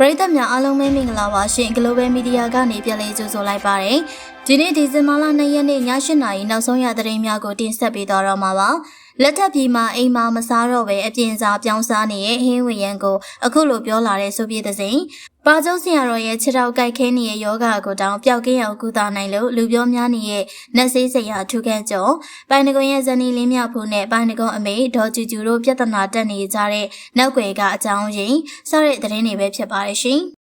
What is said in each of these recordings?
ပရိသတ်များအားလုံးပဲမင်္ဂလာပါရှင် Global Media ကနေပြန်လည်ကြိုဆိုလိုက်ပါတယ်ဒီနေ့ဒီဇင်ဘာလ2ရက်နေ့ည8:00နာရီနောက်ဆုံးရသတင်းများကိုတင်ဆက်ပေးသွားတော့မှာပါလက်ထပ်ပြီးမှအိမ်မှာမစားတော့ပဲအပြင်စားပြောင်းစားနေတဲ့ဟင်းဝေရန်ကိုအခုလိုပြောလာတဲ့ဆိုပြတဲ့စဉ် ပါကျုံဆရာတော်ရဲ့ခြေထောက်ကိုက်ခဲနေတဲ့ယောဂကိုတောင်ပျောက်ကင်းအောင်ကုသနိုင်လို့လူပြောများနေတဲ့နတ်ဆေးစရာထုခန့်ကျော်ပိုင်နကွန်ရဲ့ဇနီးလင်းမြဖူးနဲ့ပိုင်နကွန်အမေဒေါ်ကျူကျူတို့ပြဿနာတက်နေကြတဲ့နောက်ွယ်ကအကြောင်းရင်းစတဲ့သတင်းတွေပဲဖြစ်ပါတယ်ရှင်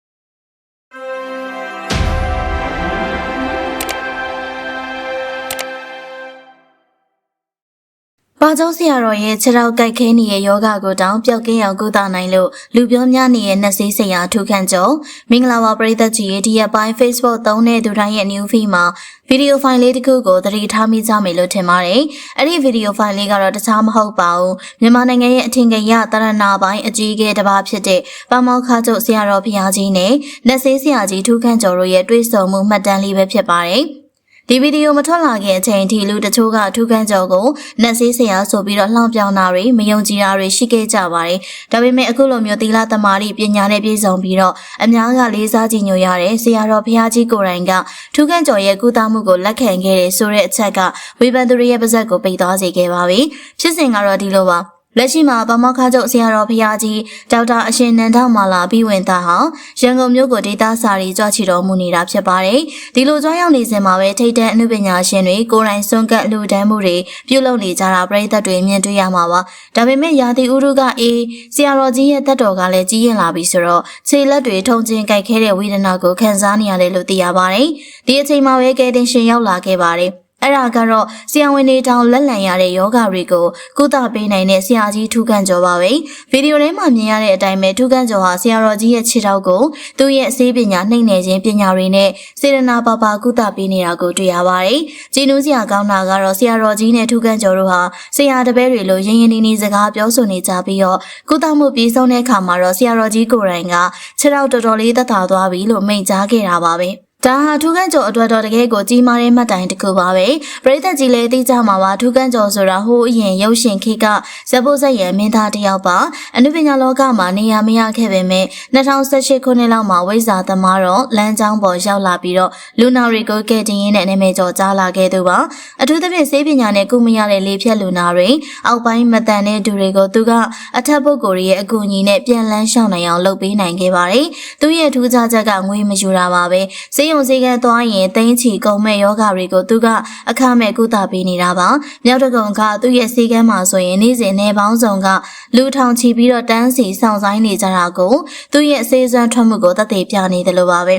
ပါကျောင်းဆရာတော်ရဲ့ခြေထောက်ကိုက်ခဲနေတဲ့ယောဂကိုတောင်ပျောက်ကင်းအောင်ကုသနိုင်လို့လူပြောများနေတဲ့နှက်ဆေးဆရာထူခန့်ကျော်မင်္ဂလာပါပရိသတ်ကြီးရဲ့ဒီရက်ပိုင်း Facebook သုံးတဲ့သူတိုင်းရဲ့ new feed မှာဗီဒီယိုဖိုင်လေးတစ်ခုကိုသတိထားမိကြမယ်လို့ထင်ပါတယ်။အဲ့ဒီဗီဒီယိုဖိုင်လေးကတော့တခြားမဟုတ်ပါဘူး။မြန်မာနိုင်ငံရဲ့အထင်ကရတရဏပိုင်းအကြီးအကဲတစ်ပါးဖြစ်တဲ့ပါမောက္ခချုပ်ဆရာတော်ဖျားကြီးနဲ့နှက်ဆေးဆရာကြီးထူခန့်ကျော်တို့ရဲ့တွေ့ဆုံမှုမှတ်တမ်းလေးပဲဖြစ်ပါတယ်။ ဒီဗီဒီယိုမထွက်လာခင်အချိန်ထိလူတချို့ကအထူးကန်းကြော်ကိုနက်ဆေးဆရာဆိုပြီးတော့လှောင်ပြောင်တာတွေမယုံကြည်တာတွေရှိခဲ့ကြပါတယ်။ဒါပေမဲ့အခုလိုမျိုးသီလသမာဓိပညာနဲ့ပြည့်စုံပြီးတော့အများကလေးစားကြည်ညိုရတဲ့ဆရာတော်ဘုရားကြီးကိုယ်တိုင်ကထူးကန်းကြော်ရဲ့ကုသမှုကိုလက်ခံခဲ့တဲ့ဆိုတဲ့အချက်ကဝေဖန်သူတွေရဲ့ပါဇက်ကိုပိတ်သွားစေခဲ့ပါပြီ။ဖြစ်စဉ်ကတော့ဒီလိုပါ။ လက်ရှိမှာဗမောက္ခချုပ်ဆရာတော်ဖရာကြီးဒေါက်တာအရှင်နန္ဒမာလာပြီးဝင်သားဟာရန်ကုန်မြို့ကိုဒေသစာရီကြွချီတော်မူနေတာဖြစ်ပါတယ်။ဒီလိုကြွရောက်နေစဉ်မှာပဲထိတ်တန့်အမှုပညာရှင်တွေကိုယ်တိုင်စွန့်ကပ်လူဒန်းမှုတွေပြုလုပ်နေကြတာပြည်သက်တွေမြင်တွေ့ရမှာပါ။ဒါပေမဲ့ရာသီဥတုကအေးဆရာတော်ကြီးရဲ့တက်တော်ကလည်းကြီးရင်လာပြီဆိုတော့ခြေလက်တွေထုံချင်းကြိုက်ခဲတဲ့ဝေဒနာကိုခံစားနေရတယ်လို့သိရပါတယ်။ဒီအချိန်မှာပဲကဲတင်ရှင်ရောက်လာခဲ့ပါတယ်။ အဲ့ဒါကတော့ဆရာဝန်တွေတောင်လက်လံရတဲ့ယောဂတွေကိုကုသပေးနိုင်တဲ့ဆရာကြီးထူးခန့်ကျော်ပါပဲဗီဒီယိုထဲမှာမြင်ရတဲ့အတိုင်းပဲထူးခန့်ကျော်ဟာဆရာတော်ကြီးရဲ့ခြေထောက်ကိုသူ့ရဲ့အစေးပညာနှိမ့်နေခြင်းပညာတွေနဲ့စေတနာပါပါကုသပေးနေတာကိုတွေ့ရပါတယ်ကြည်နူးစရာကောင်းတာကတော့ဆရာတော်ကြီးနဲ့ထူးခန့်ကျော်တို့ဟာဆရာတပည့်တွေလိုရင်းရင်းနှီးနှီးစကားပြောဆိုနေကြပြီးတော့ကုသမှုပြီးဆုံးတဲ့အခါမှာတော့ဆရာတော်ကြီးကိုယ်တိုင်ကခြေထောက်တော်တော်လေးသက်သာသွားပြီလို့မိန့်ကြားခဲ့တာပါပဲ ဒါဟာထူးကန်းကျော်အတွက်တော့တကယ်ကိုကြီးမားတဲ့မှတ်တိုင်တစ်ခုပါပဲပရိသတ်ကြီးလည်းသိကြမှာပါထူးကန်းကျော်ဆိုတာဟိုးအရင်ရုပ်ရှင်ခေတ်ကဇက်ဖို့ဇက်ရဲ့မင်းသားတစ်ယောက်ပါအနုပညာလောကမှာနေရာမရခဲ့ပေမဲ့2018ခုနှစ်လောက်မှာဝိဇာသမားတော့လမ်းကြောင်းပေါ်ရောက်လာပြီးတော့လူနာတွေကိုကဲတင်ရင်းနဲ့နာမည်ကျော်ကြားလာခဲ့သူပါအထူးသဖြင့်စေပညာနဲ့ကုမရတဲ့လေဖြတ်လူနာတွေအောက်ပိုင်းမတန်တဲ့သူတွေကိုသူကအထက်ပုဂ္ဂိုလ်ရဲ့အကူအညီနဲ့ပြန်လန်းရှောင်နိုင်အောင်လုပ်ပေးနိုင်ခဲ့ပါတယ်သူရဲ့ထူးခြားချက်ကငွေမယူတာပါပဲစေယုံစေကန်းသွားရင်တင်းချီကုန်မဲ့ယောဂတွေကိုသူကအခမဲ့ကုသပေးနေတာပါမြောက်တကုံကသူ့ရဲ့စေကန်းမှာဆိုရင်နေ့စဉ်နေပေါင်းစုံကလူထောင်ချီပြီးတော့တန်းစီဆောင်ဆိုင်နေကြတာကိုသူ့ရဲ့စေစွမ်းထွက်မှုကိုသက်သေပြနေတယ်လို့ပါပဲ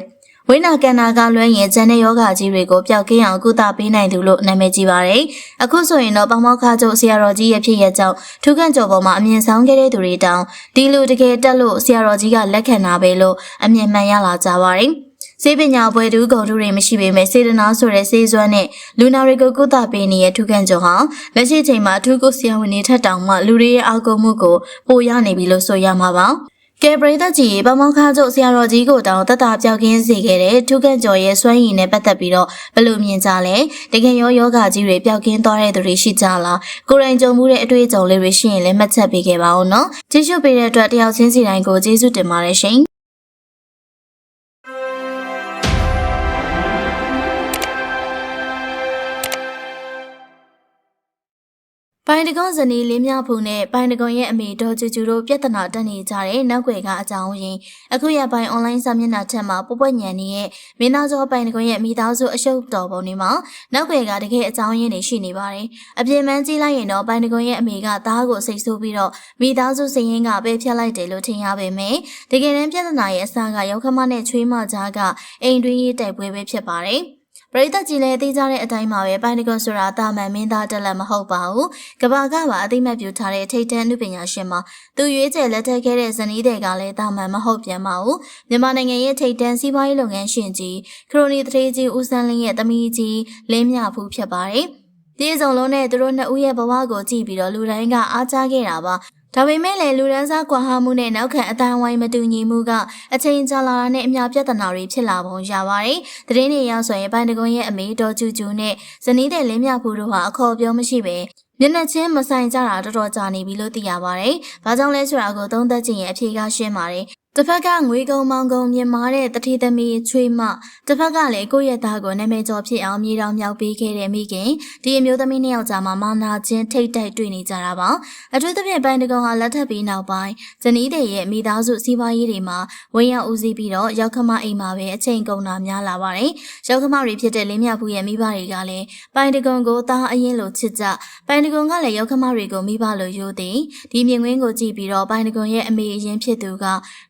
ဝိနာကန်နာကလွှဲရင်ကျန်တဲ့ယောဂကြီးတွေကိုပျောက်ကင်းအောင်ကုသပေးနိုင်သူလို့နာမည်ကြီးပါတယ်။အခုဆိုရင်တော့ပေါမောက်ခါချုပ်ဆရာတော်ကြီးရဲ့ဖြစ်ရကြောင်းထူးခန့်ကျော်ပေါ်မှာအမြင်ဆောင်ခဲ့တဲ့သူတွေတောင်ဒီလိုတကယ်တက်လို့ဆရာတော်ကြီးကလက်ခံတာပဲလို့အမြင်မှန်ရလာကြပါတယ်။ စေပညာပွဲတူဂုံတူတွေမရှိပေမဲ့စေတနာဆိုတဲ့စေစွမ်းနဲ့လူနာတွေကိုကုသပေးနေတဲ့ထူးခန့်ကျော်ဟာလက်ရှိချိန်မှာအထူးကိုဆရာဝန်တွေထက်တောင်မှလူတွေရဲ့အားကိုးမှုကိုပိုရနေပြီလို့ဆိုရမှာပါ။ကဲပရိသတ်ကြီးပမောင်ခါကျုပ်ဆရာတော်ကြီးကိုတောင်တတပြောက်ကင်းစေခဲ့တဲ့ထုခန့်ကျော်ရဲ့စွမ်းရည်နဲ့ပတ်သက်ပြီးတော့ဘယ်လိုမြင်ကြလဲတကယ်ရောယောဂကြီးတွေပျောက်ကင်းသွားတဲ့သူတွေရှိကြလားကိုယ်တိုင်ကြုံမှုတဲ့အတွေ့အကြုံလေးတွေရှိရင်လည်းမှတ်ချက်ပေးခဲ့ပါဦးနော်ကျေးဇူးပေးတဲ့အတွက်တယောက်ချင်းစီတိုင်းကိုကျေးဇူးတင်ပါတယ်ရှင် ပိုင်တကွန်ဇနီးလင်းမြဖူနဲ့ပိုင်တကွန်ရဲ့အမေဒေါ်ကျူကျူတို့ပြဿနာတက်နေကြတဲ့နောက်ွယ်ကအကြောင်းရင်းအခုရပိုင်အွန်လိုင်းစာမျက်နှာထက်မှာပပွက်ညံနေရဲ့မင်းသားကျော်ပိုင်တကွန်ရဲ့မိသားစုအရှုပ်တော်ပုံတွေမှာနောက်ွယ်ကတကယ်အကြောင်းရင်းတွေရှိနေပါတယ်အပြင်ပန်းကြည့်လိုက်ရင်တော့ပိုင်တကွန်ရဲ့အမေကသားကိုစိတ်ဆိုးပြီးတော့မိသားစုစိတ်ရင်းကပဲဖျက်လိုက်တယ်လို့ထင်ရပေမဲ့တကယ်တမ်းပြဿနာရဲ့အစကရောက်ခမနဲ့ချွေးမကြားကအိမ်တွင်းရေးတိုက်ပွဲပဲဖြစ်ပါတယ် ပရိသတ်ကြီးလည်းသိကြတဲ့အတိုင်းပါပဲပိုင်တကွန်ဆိုတာတာမန်မင်းသားတက်လက်မဟုတ်ပါဘူးကဘာကပါအသိမဲ့ပြုထားတဲ့ထိတ်တန်းဥပညာရှင်မှာသူရွေးချယ်လက်ထပ်ခဲ့တဲ့ဇနီးတွေကလည်းတာမန်မဟုတ်ပြန်ပါဘူးမြန်မာနိုင်ငံရဲ့ထိတ်တန်းစီးပွားရေးလုပ်ငန်းရှင်ကြီးခရိုနီတထေးကြီးဦးစန်းလင်းရဲ့သမီးကြီးလင်းမြဖူးဖြစ်ပါတယ်ဒီစုံလုံးနဲ့သူတို့နှစ်ဦးရဲ့ဘဝကိုကြည့်ပြီးတော့လူတိုင်းကအားကျခဲ့တာပါ ဒါပေမဲ့လည်းလူရန်စားကွာဟမှုနဲ့နောက်ခံအတိုင်းဝိုင်းမတူညီမှုကအချိန်ကြာလာတာနဲ့အများပြဿနာတွေဖြစ်လာပုံရပါတယ်။သတင်းတွေရောက်ဆိုရင်ပိုင်တကွန်ရဲ့အမေတော်ကျူကျူနဲ့ဇနီးတဲ့လင်းမြဖူးတို့ဟာအခေါ်ပြောမရှိပဲမျက်နှာချင်းမဆိုင်ကြတာတော်တော်ကြာနေပြီလို့သိရပါတယ်။ဘာကြောင့်လဲဆိုတာကိုသုံးသပ်ကြည့်ရင်အဖြေကရှင်းပါတယ်။ တစ်ဖက်ကငွေကုံမောင်ကုံမြင်မာတဲ့တတိသမီးချွေးမတစ်ဖက်ကလည်းကိုယ့်ရဲ့သားကိုနာမည်ကျော်ဖြစ်အောင်မြေတောင်မြောက်ပေးခဲ့တဲ့မိခင်ဒီအမျိုးသမီးနှစ်ယောက်ကြားမှာမောင်နာချင်းထိတ်တိုက်တွေ့နေကြတာပါအထူးသဖြင့်ပိုင်းတကုံဟာလက်ထပ်ပြီးနောက်ပိုင်းဇနီးတဲ့ရဲ့မိသားစုစီးပွားရေးတွေမှာဝင်ရောက်ဦးစီးပြီးတော့ရောက်ခမအိမ်မှာပဲအချိန်ကုန်တာများလာပါတယ်ရောက်ခမတွေဖြစ်တဲ့လင်းမြဖူးရဲ့မိဘတွေကလည်းပိုင်းတကုံကိုသားအရင်လိုချစ်ကြပိုင်းတကုံကလည်းရောက်ခမတွေကိုမိဘလိုယူသည်ဒီမြင်ကွင်းကိုကြည့်ပြီးတော့ပိုင်းတကုံရဲ့အမေအရင်ဖြစ်သူက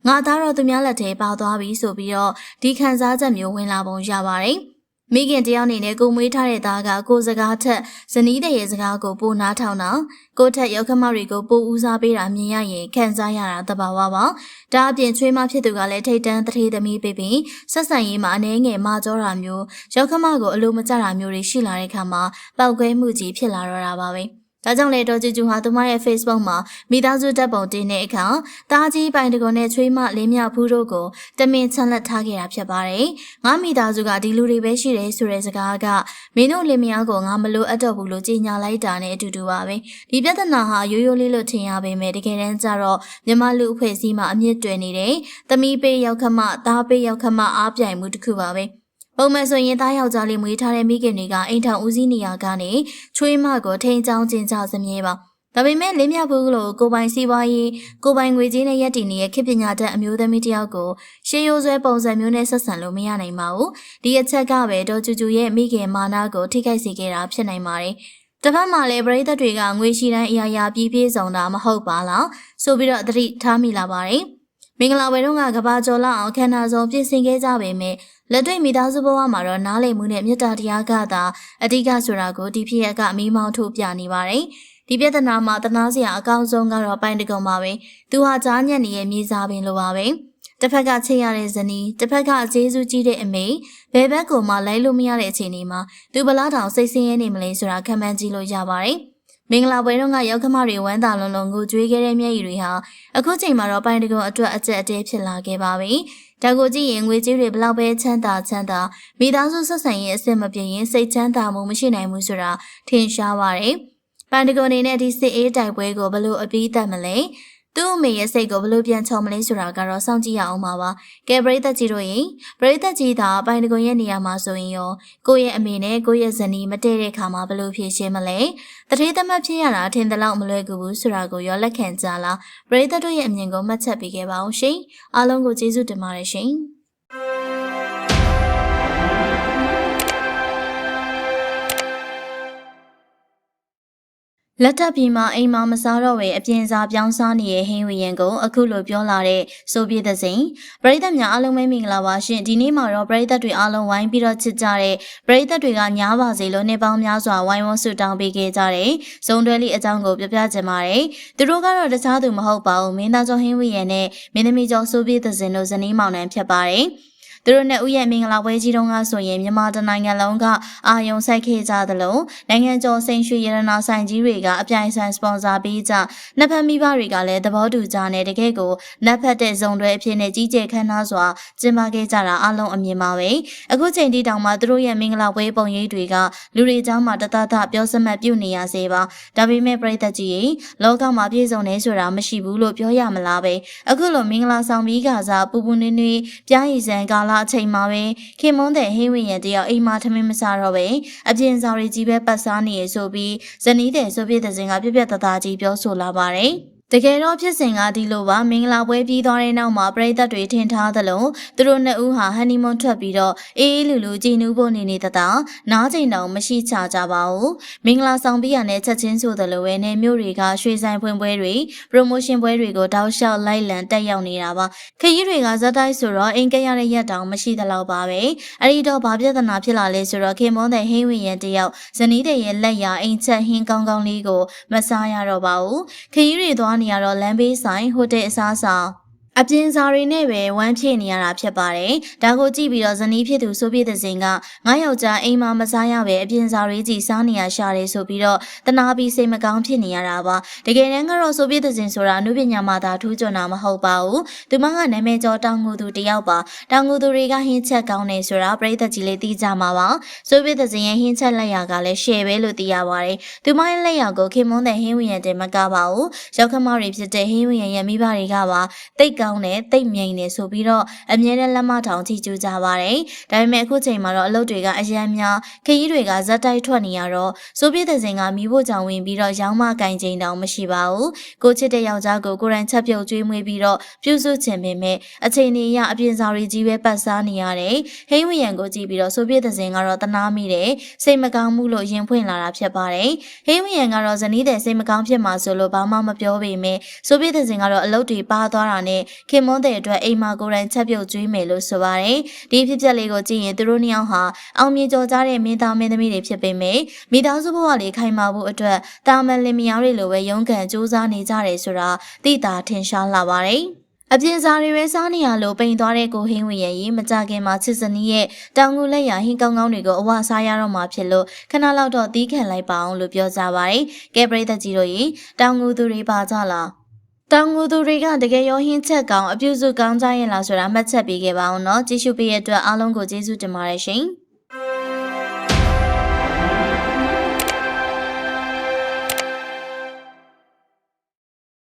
ငါသားတော့သူများလက်ထဲပါသွားပြီဆိုပြီးတော့ဒီခံစားချက်မျိုးဝင်လာပုံရပါတယ်။မိခင်တယောက်အနေနဲ့ကိုမွေးထားတဲ့သားကကိုစကားထက်ဇနီးတဲ့ရဲ့စကားကိုပိုနားထောင်တော့ကိုထက်ရောက်ခမတွေကိုပိုဦးစားပေးတာမြင်ရရင်ခံစားရတာတဘာဝပါ။ဒါအပြင်ချွေးမဖြစ်သူကလည်းထိတ်တန်းတထေးသမီးပေးပြီးဆက်ဆံရေးမှာအနေငယ်မာကြောတာမျိုးရောက်ခမကိုအလိုမကျတာမျိုးတွေရှိလာတဲ့ခါမှာပောက်ကွဲမှုကြီးဖြစ်လာတော့တာပါပဲ။ ဒါကြောင့်လေတော်ဂျူဂျူဟာသူမရဲ့ Facebook မှာမိသားစုတပ်ပုံတင်တဲ့အခါတားကြီးပိုင်တကွန်နဲ့ချွေးမလင်းမြဖူးတို့ကိုတမင်ချန်လက်ထားခဲ့တာဖြစ်ပါတယ်။ငါမိသားစုကဒီလူတွေပဲရှိတယ်ဆိုတဲ့စကားကမင်းတို့လင်မယားကိုငါမလို့အပ်တော့ဘူးလို့ကြေညာလိုက်တာနဲ့အတူတူပါပဲ။ဒီပြဿနာဟာရိုးရိုးလေးလို့ထင်ရပေမဲ့တကယ်တမ်းကျတော့မြန်မာလူအဖွဲ့အစည်းမှာအမြင့်တွယ်နေတဲ့သမီးပေးရောက်ခမသားပေးရောက်ခမအားပြိုင်မှုတစ်ခုပါပဲ။ ပုံမှန်ဆိုရင်သားယောက်ျားလေးမွေးထားတဲ့မိခင်တွေကအိမ်ထောင်ဦးစီးနေရကနေချွေးမကိုထိန်ချောင်းကျင်ကြစမြဲပါဒါပေမဲ့လင်းမြဘူးလို့ကိုပိုင်စီးပွားရေးကိုပိုင်ငွေကြေးနဲ့ရက်တည်နေတဲ့ခေပညာတတ်အမျိုးသမီးတယောက်ကိုရှေးရိုးဆွဲပုံစံမျိုးနဲ့ဆက်ဆံလို့မရနိုင်ပါဘူးဒီအချက်ကပဲဒေါ်ကျူကျူရဲ့မိခင်မာနာကိုထိခိုက်စေခဲ့တာဖြစ်နိုင်ပါတယ်တစ်ဖက်မှာလည်းပရိသတ်တွေကငွေရှိတိုင်းအရာရာပြည့်ပြည့်စုံတာမဟုတ်ပါလားဆိုပြီးတော့သတိထားမိလာပါတယ်မင်္ဂလာပွဲတုန်းကကဘာကျော်လောက်အောင်ခန္ဓာဆောင်ပြင်ဆင်ခဲ့ကြပေမဲ့ လက်တွေ့မိသားစုဘဝမှာတော့နားလည်မှုနဲ့မေတ္တာတရားကသာအဓိကဆိုတာကိုဒီဖြစ်ရကအမီးမောင်းထုတ်ပြနေပါတယ်။ဒီပြဿနာမှာတနာစရာအကောင်းဆုံးကတော့ပိုင်းတကုံပါပဲ။သူဟာကြားညက်နေရဲ့မြေစာပင်လိုပါပဲ။တစ်ဖက်ကချစ်ရတဲ့ဇနီးတစ်ဖက်ကကျေးဇူးကြီးတဲ့အမေဘယ်ဘက်ကိုမှလိုက်လို့မရတဲ့အခြေအနေမှာသူဘလားတောင်စိတ်ဆင်းရဲနေမလဲဆိုတာခံမှန်းကြည့်လို့ရပါတယ်။ မင်္ဂလာပွဲတော့ကရောက်ခမတွေဝမ်းသာလုံးလုံးကိုကြွေးခဲ့တဲ့မျက်ရည်တွေဟာအခုချိန်မှာတော့ပိုင်းတကုံအတွက်အကျက်အတဲဖြစ်လာခဲ့ပါပြီ။ဒါကိုကြည့်ရင်ငွေကြေးတွေဘလောက်ပဲချမ်းသာချမ်းသာမိသားစုဆက်ဆံရေးအဆင်မပြေရင်စိတ်ချမ်းသာမှုမရှိနိုင်ဘူးဆိုတာထင်ရှားပါတယ်။ပန်တကုံအနေနဲ့ဒီစစ်အေးတိုက်ပွဲကိုဘလို့အပြီးသတ်မလဲ။ သူ့အမေရဲ့စိတ်ကိုဘလို့ပြန်ချုံမလဲဆိုတာကတော့စောင့်ကြည့်ရအောင်ပါပါကဲပရိသတ်ကြီးတို့ရင်ပရိသတ်ကြီးသာပိုင်တကွန်ရဲ့နေရာမှာဆိုရင်ရောကိုယ့်ရဲ့အမေနဲ့ကိုယ့်ရဲ့ဇနီးမတည့်တဲ့ခါမှာဘလို့ဖြေရှင်းမလဲတတိသမတ်ဖြစ်ရတာထင်သလောက်မလွယ်ကူဘူးဆိုတာကိုရောလက်ခံကြလားပရိသတ်တို့ရဲ့အမြင်ကိုမှတ်ချက်ပေးခဲ့ပါအောင်ရှင်အားလုံးကိုကျေးဇူးတင်ပါတယ်ရှင် လက်ထပ်ပြီးမှအိမ်မှာမစားတော့ဝေအပြင်စားပြောင်းစားနေတဲ့ဟင်းဝီရင်ကိုအခုလိုပြောလာတဲ့ဆိုပြတဲ့စိန်ပရိသတ်များအားလုံးပဲမင်္ဂလာပါရှင်ဒီနေ့မှာတော့ပရိသတ်တွေအားလုံးဝိုင်းပြီးတော့ချစ်ကြတဲ့ပရိသတ်တွေကညားပါစေလို့နှစ်ပေါင်းများစွာဝိုင်းဝန်းဆုတောင်းပေးခဲ့ကြတဲ့ဇုံတွဲလေးအကြောင်းကိုပြောပြချင်ပါတယ်သူတို့ကတော့တခြားသူမဟုတ်ပါဘူးမင်းသားကျော်ဟင်းဝီရင်နဲ့မင်းသမီးကျော်ဆိုပြတဲ့စိန်တို့ဇနီးမောင်နှံဖြစ်ပါတယ် သူတို့နှစ်ဦးရဲ့မင်္ဂလာပွဲကြီးတုန်းကဆိုရင်မြန်မာတနိုင်ငံလုံးကအာယုံဆိုင်ခဲ့ကြသလိုနိုင်ငံကျော်စိန်ရွှေရတနာဆိုင်ကြီးတွေကအပြိုင်ဆိုင်စပွန်ဆာပေးကြနှစ်ဖက်မိဘတွေကလည်းသဘောတူကြနဲ့တကယ့်ကိုနှစ်ဖက်တဲ့ဇုံတွဲအဖြစ်နဲ့ကြီးကျယ်ခမ်းနားစွာကျင်းပခဲ့ကြတာအလုံးအမြင်ပါပဲအခုချိန်ဒီတောင်မှာသူတို့ရဲ့မင်္ဂလာပွဲပုံရိပ်တွေကလူတွေကြားမှာတသသပြောစမှတ်ပြုနေရစေပါဒါပေမဲ့ပြည်သက်ကြီးရင်လောကမှာပြည့်စုံနေဆိုတာမရှိဘူးလို့ပြောရမလားပဲအခုလိုမင်္ဂလာဆောင်ပြီးကစားပူပူနွေးနွေးပြားရည်စံကာလာအချိန်မှာပဲခင်မွန်းတဲ့ဟင်းဝင်ရတယောက်အိမ်မှာထမင်းမစားတော့ပဲအပြင်ဆောင်ရီကြီးပဲပတ်စားနေရဆိုပြီးဇနီးတဲ့ဆိုပြတဲ့စင်ကပြပြတသားကြီးပြောဆိုလာပါတယ်။ တကယ်တော့ဖြစ်စဉ်ကဒီလိုပါမင်္ဂလာပွဲပြီးသွားတဲ့နောက်မှာပရိသတ်တွေထင်ထားသလိုသူတို့နှစ်ဦးဟာဟန်နီမွန်းထွက်ပြီးတော့အေးအေးလူလူကြည်နူးဖို့နေနေတတာနားချိန်တောင်မရှိချကြပါဘူးမင်္ဂလာဆောင်ပြီးရတဲ့ချက်ချင်းဆိုသလိုပဲနေမျိုးတွေကရွှေဆိုင်ဖွင့်ပွဲတွေပရိုမိုရှင်ပွဲတွေကိုတောက်လျှောက်လိုက်လံတက်ရောက်နေတာပါခရီးတွေကဇက်တိုက်ဆိုတော့အိမ်ကရတဲ့ရက်တောင်မရှိသလောက်ပါပဲအဲ့ဒီတော့ဘာပြဿနာဖြစ်လာလဲဆိုတော့ခင်မွန်းတဲ့ဟင်းဝင်ရတယောက်ဇနီးတဲ့ရဲ့လက်ရအိမ်ချက်ဟင်းကောင်းကောင်းလေးကိုမစားရတော့ပါဘူးခရီးတွေသွားနေရတော့လမ်းဘေးဆိုင်ဟိုတယ်အစားအစာ အပြင်းစားတွေနဲ့ပဲဝမ်းဖြည့်နေရတာဖြစ်ပါတယ်။ဒါကိုကြည့်ပြီးတော့ဇနီးဖြစ်သူဆိုပြတဲ့စဉ်ကငါယောက်ျားအိမ်မှာမစားရပဲအပြင်းစားတွေကြီးစားနေရရှာတယ်ဆိုပြီးတော့တနာပြီးစိတ်မကောင်းဖြစ်နေရတာပါ။တကယ်တမ်းကတော့ဆိုပြတဲ့စဉ်ဆိုတာအမှုပညာမှာသာထူးချွန်တာမဟုတ်ပါဘူး။သူမကနာမည်ကျော်တောင်ငူသူတယောက်ပါ။တောင်ငူသူတွေကဟင်းချက်ကောင်းနေဆိုတာပြိသက်ကြီးလေးသိကြမှာပါ။ဆိုပြတဲ့စဉ်ရဲ့ဟင်းချက်လက်ရာကလည်းရှယ်ပဲလို့သိရပါတယ်။သူမရဲ့လက်ရာကိုခင်မွန်းတဲ့ဟင်းဝင်ရတဲ့မကပါဘူး။ရောက်ခမတွေဖြစ်တဲ့ဟင်းဝင်ရရဲ့မိဘတွေကပါတိတ်ကကောင်းတယ်တိတ်မြိန်တယ်ဆိုပြီးတော့အမြဲတမ်းလက်မထောင်ကြည့်ကြကြပါတယ်။ဒါပေမဲ့အခုချိန်မှာတော့အလုပ်တွေကအရန်များခရီးတွေကဇက်တိုက်ထွက်နေရတော့ဆိုပြည့်တဲ့စင်ကမိဖို့ကြောင့်ဝင်ပြီးတော့ရောင်းမကင်ချိန်တောင်မရှိပါဘူး။ကိုချစ်တဲ့ယောက်ျားကိုကိုယ်တိုင်ချက်ပြုတ်ကျွေးမွေးပြီးတော့ပြုစုချင်ပေမဲ့အချိန်ကြီးရအပြင်စာတွေကြီးပဲပတ်စားနေရတယ်။ဟိန်းဝရံကိုကြည့်ပြီးတော့ဆိုပြည့်တဲ့စင်ကတော့တနာမိတယ်။စိတ်မကောင်းမှုလို့ရင်ဖွင့်လာတာဖြစ်ပါတယ်။ဟိန်းဝရံကတော့ဇနီးတဲ့စိတ်မကောင်းဖြစ်မှာဆိုလို့ဘာမှမပြောပေမဲ့ဆိုပြည့်တဲ့စင်ကတော့အလုပ်တွေပါသွားတာနဲ့ခင်မွန်းတဲ့အတွက်အိမ်မှာကိုယ်တိုင်ချက်ပြုတ်ကျွေးမယ်လို့ဆိုပါတယ်။ဒီဖြစ်ပျက်လေးကိုကြည့်ရင်သူတို့နှစ်ယောက်ဟာအောင်မြင်ကြော်ကြားတဲ့မင်းသားမင်းသမီးတွေဖြစ်ပေမဲ့မိသားစုဘဝလေးခိုင်မာဖို့အတွက်တာမန်လင်မယားတွေလိုပဲရုန်းကန်စူးစမ်းနေကြတယ်ဆိုတာသိတာထင်ရှားလာပါတယ်။အပြင်စားတွေပဲစားနေရလို့ပိန်သွားတဲ့ကိုဟင်းဝင်ရဲ့ရေမကြခင်မှာချစ်စနီးရဲ့တောင်ငူလက်ရဟင်းကောင်းကောင်းတွေကိုအဝစားရတော့မှာဖြစ်လို့ခဏလောက်တော့တီးခံလိုက်ပါအောင်လို့ပြောကြပါတယ်။ကဲပရိသတ်ကြီးတို့ရေတောင်ငူသူတွေပါကြလား။ တောင်ငူသူတွေကတကယ်ရောဟင်းချက်ကောင်းအပြုစုကောင်းကြရဲ့လားဆိုတာမှတ်ချက်ပေးခဲ့ပါအောင်နော်။ကြည့်ရှုပေးတဲ့အတွက်အားလုံးကိုကျေးဇူးတင်ပါတယ်ရှင်။